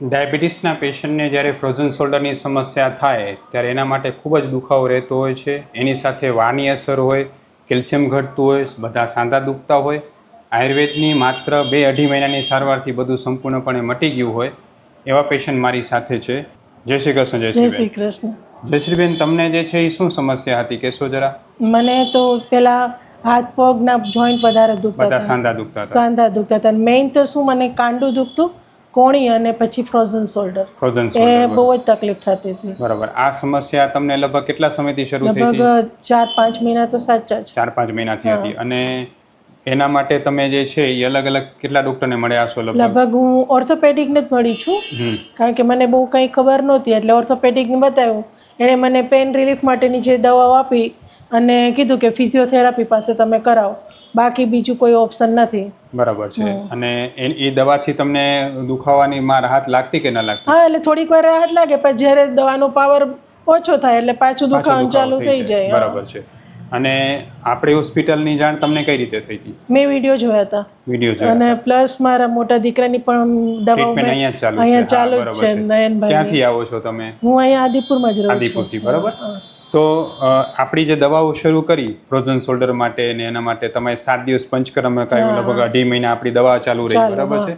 ડાયાબિટીસના પેશન્ટને જ્યારે ફ્રોઝન શોલ્ડરની સમસ્યા થાય ત્યારે એના માટે ખૂબ જ દુખાવો રહેતો હોય છે. એની સાથે વાની અસર હોય કેલ્શિયમ ઘટતું હોય બધા સાંધા દુખતા હોય. આયુર્વેદની માત્ર બે અઢી મહિનાની સારવારથી બધું સંપૂર્ણપણે મટી ગયું હોય એવા પેશન્ટ મારી સાથે છે. જય શ્રી કૃષ્ણ જય શ્રી કૃષ્ણ. જયશ્રીબેન તમને જે છે એ શું સમસ્યા હતી? કહેશો જરા. મને તો પેલા હાથ પગના જોઈન્ટ વધારે દુખતા બધા સાંધા દુખતા સાંધા દુખતા હતા. મેઇન તો શું મને કાંડું દુખતું કોણી અને પછી ફ્રોઝન શોલ્ડર ફ્રોઝન એ બહુ જ તકલીફ થતી હતી. બરાબર. આ સમસ્યા તમને લગભગ કેટલા સમયથી શરૂ થઈ હતી? લગભગ ચાર પાંચ મહિના તો સાચા છે ચાર પાંચ મહિનાથી હતી. અને એના માટે તમે જે છે એ અલગ અલગ કેટલા ડોક્ટરને મળ્યા છો લગભગ? લગભગ હું ઓર્થોપેડિકને જ મળી છું. કારણ કે મને બહુ કંઈ ખબર નહોતી એટલે ઓર્થોપેડિકને બતાવ્યું. એણે મને પેન રિલીફ માટેની જે દવાઓ આપી અને કીધું કે ફિઝિયોથેરાપી પાસે તમે કરાવો. બાકી બીજું કોઈ ઓપ્શન નથી. બરાબર છે. અને એ દવાથી તમને દુખાવાની માં રાહત લાગતી કે ના લાગતી? હા એટલે થોડીક વાર રાહત લાગે પણ જ્યારે દવાનો પાવર ઓછો થાય એટલે પાછું દુખાવાનું ચાલુ થઈ જાય. બરાબર છે. અને આપણી હોસ્પિટલની જાણ તમને કઈ રીતે થઈ હતી? મેં વીડિયો જોયા હતા. વીડિયો જોયા અને પ્લસ મારા મોટા દીકરાની પણ દવાઓ અહીંયા ચાલુ છે. અહીંયા ચાલુ છે છે. નયનભાઈ ક્યાંથી આવો છો તમે? હું અહીંયા આદિપુરમાં જ રહું છું. આદિપુરથી, બરાબર? તો આપણી જે દવાઓ શરૂ કરી ફ્રોઝન શોલ્ડર માટે ને એના માટે તમે સાત દિવસ પંચકર્મ કહ્યું લગભગ અઢી મહિના આપણી દવા ચાલુ રહી બરાબર છે?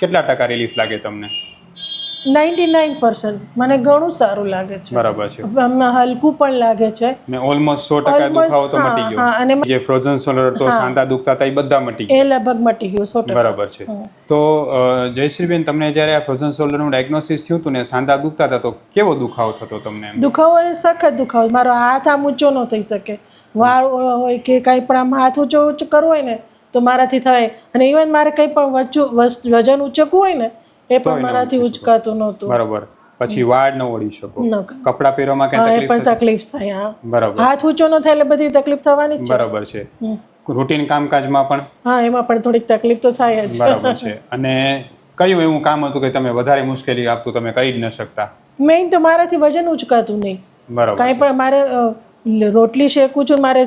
કેટલા ટકા રિલીફ લાગે તમને? 99% મને ઘણું સારું લાગે છે. બરાબર છે. હલકું પણ લાગે છે. ને ઓલમોસ્ટ સો ટકા દુખાવો તો મટી ગયો. અને જે ફ્રોઝન સોલર તો સાંધા દુખતા હતા એ બધા મટી એ ગયા લગભગ મટી ગયું સો ટકા. બરાબર છે. તો જયશ્રીબેન તમને જ્યારે આ ફ્રોઝન સોલરનું ડાયગ્નોસિસ થયું હતું ને સાંધા દુખતા હતા તો કેવો દુખાવો થતો તમને? દુખાવો એ સખત દુખાવો. મારો હાથ આમ ઊંચો ન થઈ શકે. વાળ હોય કે કાંઈ પણ આમ હાથ ઊંચો ઊંચો કરવો હોય ને તો મારાથી થાય. અને ઇવન મારે કંઈ પણ વચ્ચું વજન ઊંચકવું હોય ને એ પણ મારાથી. ઉચકાતું નહોતું. બરોબર. પછી વાળ ન ઓળી શકો. કપડા પહેરવામાં કઈ તકલીફ પણ તકલીફ થાય હા. બરાબર. હાથ ઊંચો ન થાય એટલે બધી તકલીફ થવાની જ બરાબર છે. રૂટીન કામકાજમાં પણ? હા એમાં પણ થોડીક તકલીફ તો થાય જ. બરાબર છે. અને કયું એવું કામ હતું કે તમે વધારે મુશ્કેલી આપતું તમે કરી જ ન શકતા? મેઇન તો મારાથી વજન ઉચકાતું નહીં. બરાબર કાંઈ પણ મારે રોટલી શેકું છું મારે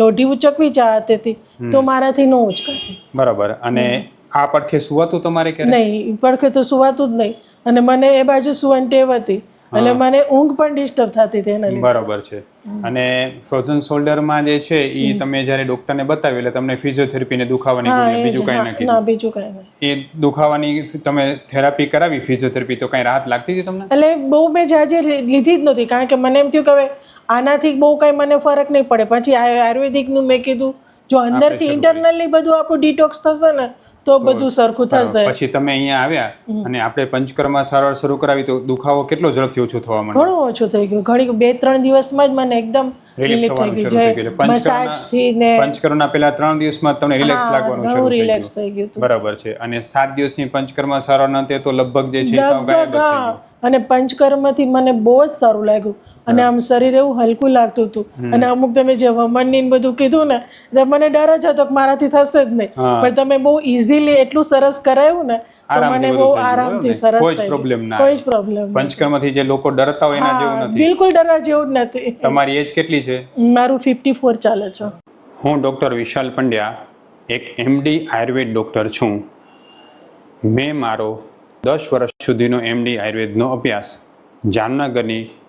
લોઢી ઉચકવી છે હાથેથી તો મારાથી ન ઉચકાતી. બરાબર. અને આ પડખે સુવાતું તમારે કે નહીં પડખે તો સુવાતું જ નહીં. અને મને એ બાજુ સુવાની ટેવ હતી. એટલે મને ઊંઘ પણ ડિસ્ટર્બ થતી હતી એના લીધે. બરાબર છે. અને ફ્રોઝન શોલ્ડરમાં જે છે એ તમે જ્યારે ડોક્ટરને બતાવ્યું એટલે તમને ફિઝિયોથેરાપી ને દુખાવાની બીજું જ. નથી. ના ના બીજું કાંઈ નહીં. એ દુખાવાની તમે થેરાપી કરાવી ફિઝિયોથેરાપી તો કઈ રાહત લાગતી હતી તમને? એટલે બહુ મેં જાજે લીધી જ નહોતી. કારણ કે મને એમ થયું કે હવે આનાથી બહુ કાંઈ મને ફરક નહીં પડે. પછી આયુર્વેદિક આયુર્વેદિકનું મેં કીધું જો અંદરથી ઇન્ટરનલી બધું આપણું ડિટોક્સ થશે ને તો બધું સરખું થશે પછી તમે અહીંયા આવ્યા અને આપણે પંચકર્મ સારવાર શરૂ કરાવી તો દુખાવો કેટલો ઝડપથી ઓછો થવા માંડ્યો? ઘણો ઓછો થઈ ગયું. ઘણી બે ત્રણ દિવસમાં જ મને એકદમ રિલીફ થઈ ગયું. મસાજથી ને પંચકર્મના પહેલા ત્રણ દિવસમાં તમને રિલેક્સ લાગવાનું શરૂ રિલેક્સ થઈ ગયું. બરાબર છે. અને સાત દિવસની પંચકર્મ સારવાર ના તે તો લગભગ જે છે અને પંચકર્મથી મને બહુ જ સારું લાગ્યું. અને આમ શરીર એવું હલકું લાગતું હતું. અને અમુક તમે જે વમનની ને બધું કીધું ને તો મને ડર જ હતો કે મારાથી થશે જ નહીં. પણ તમે બહુ ઇઝીલી એટલું સરસ કરાયું ને મને બહુ આરામથી સરસ કોઈ જ થઈ ના કોઈ જ પ્રોબ્લેમ પંચકર્મથી જે લોકો ડરતા હોય એના જેવું નથી. બિલકુલ ડરવા જેવું જ નથી. તમારી એજ કેટલી છે? મારું ફિફ્ટી ફોર ચાલે છે. હું ડૉક્ટર વિશાલ પંડ્યા એક એમડી આયુર્વેદ ડૉક્ટર છું. મેં મારો દસ વર્ષ સુધીનો એમડી આયુર્વેદનો અભ્યાસ જામનગરની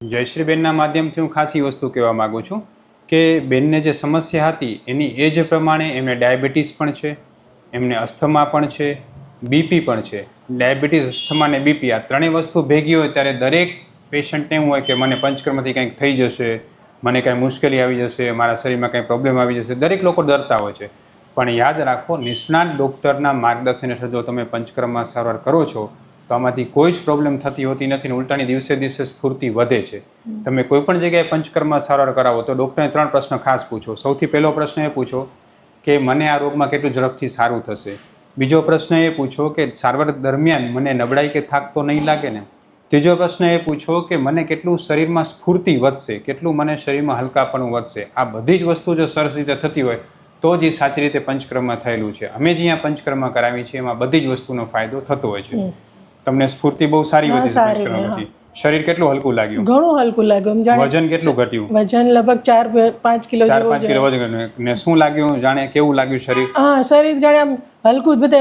જયશ્રીબેનના માધ્યમથી હું ખાસ વસ્તુ કહેવા માગું છું કે બેનને જે સમસ્યા હતી, એની એજ પ્રમાણે એમને ડાયાબિટીસ પણ છે, એમને અસ્થમા પણ છે, બીપી પણ છે. ડાયાબિટીસ, અસ્થમા અને બીપી આ ત્રણેય વસ્તુ ભેગી હોય ત્યારે દરેક પેશન્ટને એવું હોય કે મને પંચકર્મથી કંઈક થઈ જશે, મને કાંઈ મુશ્કેલી આવી જશે, મારા શરીરમાં કંઈ પ્રોબ્લેમ આવી જશે, દરેક લોકો ડરતા હોય છે. પણ યાદ રાખો, નિષ્ણાત ડૉક્ટરના માર્ગદર્શન હેઠળ જો તમે પંચકર્મમાં સારવાર કરો છો તો આમાંથી કોઈ જ પ્રોબ્લેમ થતી હોતી નથી ને ઉલટાની દિવસે દિવસે સ્ફૂર્તિ વધે છે. તમે કોઈ પણ જગ્યાએ પંચકર્મમાં સારવાર કરાવો તો ડૉક્ટરને ત્રણ પ્રશ્ન ખાસ પૂછો. સૌથી પહેલો પ્રશ્ન એ પૂછો કે મને આ રોગમાં કેટલું ઝડપથી સારું થશે? બીજો પ્રશ્ન એ પૂછો કે સારવાર દરમિયાન મને નબળાઈ કે થાક તો નહીં લાગે ને? ત્રીજો પ્રશ્ન એ પૂછો કે મને કેટલું શરીરમાં સ્ફૂર્તિ વધશે? કેટલું મને શરીરમાં હલકાપણું વધશે? આ બધી જ વસ્તુ જો સરસ રીતે થતી હોય તો જ એ સાચી રીતે પંચક્રમમાં થયેલું છે. અમે જે અહીંયા પંચક્રમમાં કરાવી છે એમાં બધી જ વસ્તુનો ફાયદો થતો હોય છે. તમને સ્ફૂર્તિ બહુ સારી વધી સારી, પછી શરીર કેટલું હલકું લાગ્યું? ઘણું હલકું લાગ્યું. જાણે વજન કેટલું ઘટ્યું? વજન લગભગ ચાર પાંચ કિલો ચાર પાંચ. કિલો વજન ને શું લાગ્યું? જાણે કેવું લાગ્યું શરીર? હા શરીર જાણે આમ હલકું જ બધે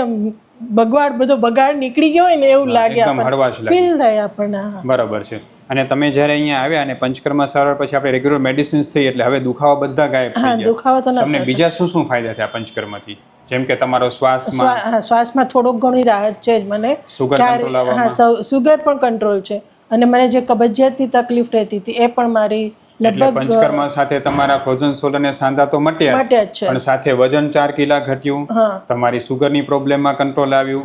બગવાડ બધો બગાડ નીકળી ગયો હોય ને એવું લાગે એકદમ હળવાશ લાગે. ફીલ થાય આપણને બરાબર છે. અને તમે જ્યારે અહીંયા આવ્યા અને પંચકર્મ સારવાર પછી આપણે રેગ્યુલર મેડિસિન્સ થઈ એટલે હવે દુખાવા બધા ગાયબ થઈ ગયા. દુખાવો તો તમને બીજા શું શું ફાયદા થયા પંચકર્મથી? જેમ કે તમારો શ્વાસમાં શ્વાસમાં થોડોક ઘણી રાહત છે જ મને. સુગર કંટ્રોલ હા સુગર પણ કંટ્રોલ છે. અને મને જે કબજિયાતની તકલીફ રહેતી હતી એ પણ મારી લગભગ પંચકર્મ સાથે તમારા ફ્રોઝન સોલ અને સાંધા તો મટ્યા પણ સાથે વજન ચાર કિલા ઘટ્યું. તમારી સુગરની પ્રોબ્લેમમાં કંટ્રોલ આવ્યું.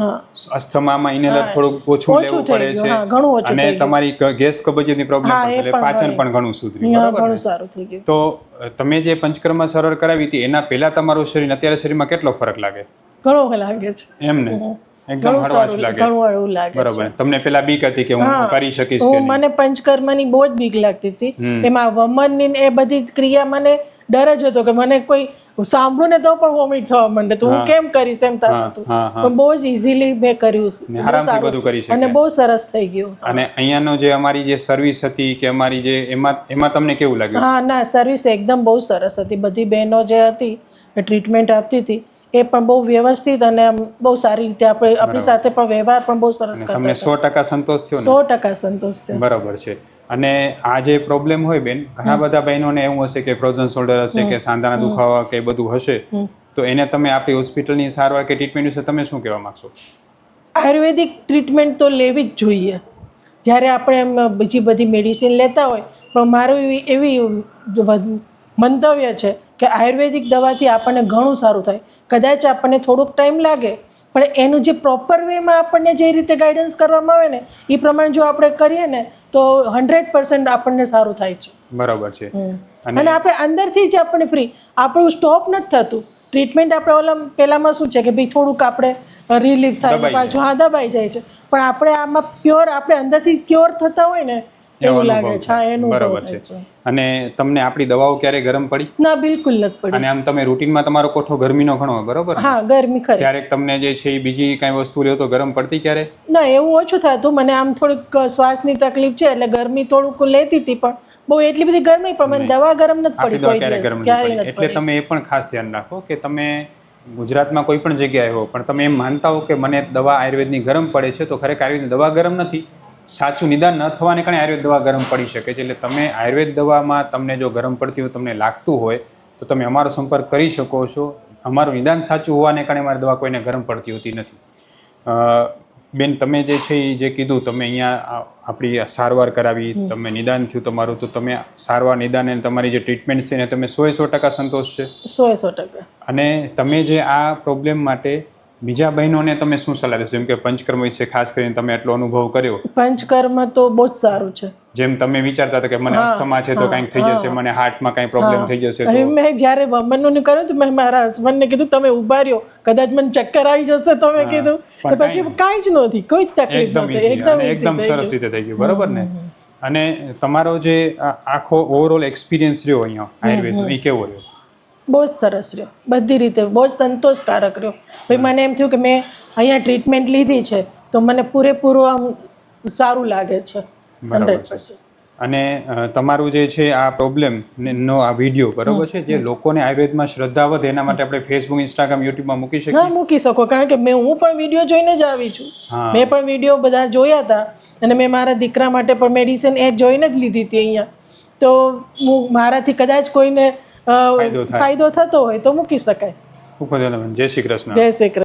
અસ્થમામાં ઇનહેલર થોડું ઓછું લેવું પડે છે. અને તમારી ગેસ ગેસ કબજિયાતની પ્રોબ્લેમ એટલે પાચન પણ ઘણું સુધર્યું બરાબર ઘણું સારું થઈ ગયું. તો તમે જે પંચકર્મ સરળ કરાવી હતી એના પહેલા તમારું શરીર અત્યારે શરીરમાં કેટલો ફરક લાગે? ઘણો લાગે છે. એમ ને હમ. એકદમ હળવાશ લાગે. ઘણું હળવું લાગે બરાબર. તમને પેલા બીક હતી કે હું કરી શકીશ કે હું નહીં? મને પંચકર્મની બહુ જ બીક લાગતી હતી. એમાં વમનની એ બધી ક્રિયા મને ડર જ હતો કે મને કોઈ સાંભળું ને તો પણ વોમિટ થવા માંડે તો હું કેમ કરીશ એમ થતું પણ બહુ જ ઇઝીલી મેં કર્યું. આરામથી બધું કરી અને બહુ સરસ થઈ ગયું. અને અહીંયાનો જે અમારી જે સર્વિસ હતી કે અમારી જે એમાં એમાં તમને કેવું લાગ્યું? હા ના સર્વિસ એકદમ બહુ સરસ હતી. બધી બહેનો જે હતી એ ટ્રીટમેન્ટ આપતી હતી. એ પણ બહુ વ્યવસ્થિત અને બહુ સારી રીતે આપણે આપણી સાથે પણ વ્યવહાર પણ બહુ સરસ કરતા તમને સો ટકા સંતોષ થયો ને? સો ટકા સંતોષ છે બરાબર છે. અને આ જે પ્રોબ્લેમ હોય બેન ઘણા બધા બહેનોને એવું હશે કે ફ્રોઝન શોલ્ડર હશે કે સાંધાના દુખાવા કે બધું હશે તો એને તમે આપણી હોસ્પિટલની સારવાર કે ટ્રીટમેન્ટ વિશે તમે શું કહેવા માંગશો? આયુર્વેદિક ટ્રીટમેન્ટ તો લેવી જ જોઈએ. જ્યારે આપણે એમ બીજી બધી મેડિસિન લેતા હોય પણ મારું એવી એવી મંતવ્ય છે કે આયુર્વેદિક દવાથી આપણને ઘણું સારું થાય. કદાચ આપણને થોડોક ટાઈમ લાગે પણ એનું જે પ્રોપર વેમાં આપણને જે રીતે ગાઈડન્સ કરવામાં આવે ને એ પ્રમાણે જો આપણે કરીએ ને તો હંડ્રેડ પર્સન્ટ આપણને સારું થાય છે. બરાબર છે. અને- આપણે અંદરથી જ આપણે ફ્રી આપણું સ્ટોપ નથી થતું. ટ્રીટમેન્ટ આપણે ઓલા પહેલામાં શું છે કે ભાઈ થોડુંક આપણે રિલીફ થાય પાછું હા દબાઈ જાય છે. પણ આપણે આમાં પ્યોર આપણે અંદરથી ક્યોર થતા હોય ને એવો લાગે છે. એનું બરાબર છે. અને તમને આપણી દવાઓ ક્યારે ગરમ પડી? ના બિલકુલ નથી પડી. અને આમ તમે રૂટીનમાં તમારો કોઠો ગરમીનો ઘણો હોય બરોબર હા ગરમી ખરી. ક્યારેક તમને જે છે એ બીજી કાંઈ વસ્તુ લ્યો તો ગરમ પડતી ક્યારે? ના એવું ઓછું થતું. મને આમ થોડીક શ્વાસની તકલીફ છે એટલે ગરમી થોડુંક લેતી હતી પણ બહુ એટલી બધી ગરમી પણ મને દવા ગરમ નથી પડી કોઈ ક્યારે ગરમ એટલે તમે એ પણ ખાસ ધ્યાન રાખો કે તમે ગુજરાતમાં કોઈ પણ જગ્યાએ હો પણ તમે એમ માનતા હો કે મને દવા આયુર્વેદની ગરમ પડે છે તો ખરેખર આયુર્વેદની દવા ગરમ નથી. સાચું નિદાન ન થવાને કારણે આયુર્વેદ દવા ગરમ પડી શકે છે. એટલે તમે આયુર્વેદ દવામાં તમને જો ગરમ પડતી હોય તમને લાગતું હોય તો તમે અમારો સંપર્ક કરી શકો છો. અમારું નિદાન સાચું હોવાને કારણે અમારી દવા કોઈને ગરમ પડતી હોતી નથી. બેન તમે જે છે એ જે કીધું તમે અહીંયા આપણી સારવાર કરાવી તમે નિદાન થયું તમારું તો તમે સારવાર નિદાન અને તમારી જે ટ્રીટમેન્ટ છે એને તમે સો સો ટકા સંતોષ છે? સો સો ટકા. અને તમે જે આ પ્રોબ્લેમ માટે બીજા બહેનોને તમે શું સલાહ દેશો? જેમ કે પંચકર્મ વિશે ખાસ કરીને તમે એટલો અનુભવ કર્યો. પંચકર્મ તો બહુ જ સારું છે. જેમ તમે વિચારતા હતા કે મને અસ્થમા છે તો કંઈક થઈ જશે. મને હાર્ટમાં કંઈ પ્રોબ્લેમ થઈ જશે મેં જ્યારે વમનનું કર્યું તો મેં મારા હસબન્ડને કીધું તમે ઊભા રહ્યો. કદાચ મને ચક્કર આવી જશે તો મેં કીધું. પછી કાંઈ જ નહોતી કોઈ તકલીફ નહોતી એકદમ એકદમ સરસ રીતે થઈ ગયું બરોબર ને? અને તમારો જે આખો ઓવરઓલ એક્સપિરિયન્સ રહ્યો અહીંયા આયુર્વેદનો એ કેવો રહ્યો? બહુ જ સરસ રહ્યો. બધી રીતે બહુ જ સંતોષકારક રહ્યો. ભાઈ મને એમ થયું કે મેં અહીંયા ટ્રીટમેન્ટ લીધી છે તો મને પૂરેપૂરું આમ સારું લાગે છે. હંડ્રેડ અને તમારું જે છે આ પ્રોબ્લેમ નો આ વીડિયો બરોબર છે? જે લોકોને આયુર્વેદમાં શ્રદ્ધા વધે એના માટે આપણે ફેસબુક ઇન્સ્ટાગ્રામ યુટ્યુબમાં મૂકી શકીએ. હા મૂકી શકો કારણ કે મેં હું પણ વીડિયો જોઈને જ આવી છું. મેં પણ વીડિયો બધા જોયા હતા અને મેં મારા દીકરા માટે પણ મેડિસિન એ જોઈને જ લીધી હતી અહીંયા. તો હું મારાથી કદાચ કોઈને ફાયદો થતો હોય તો મૂકી શકાય. ખૂબ જ જય શ્રી કૃષ્ણ. જય શ્રી કૃષ્ણ.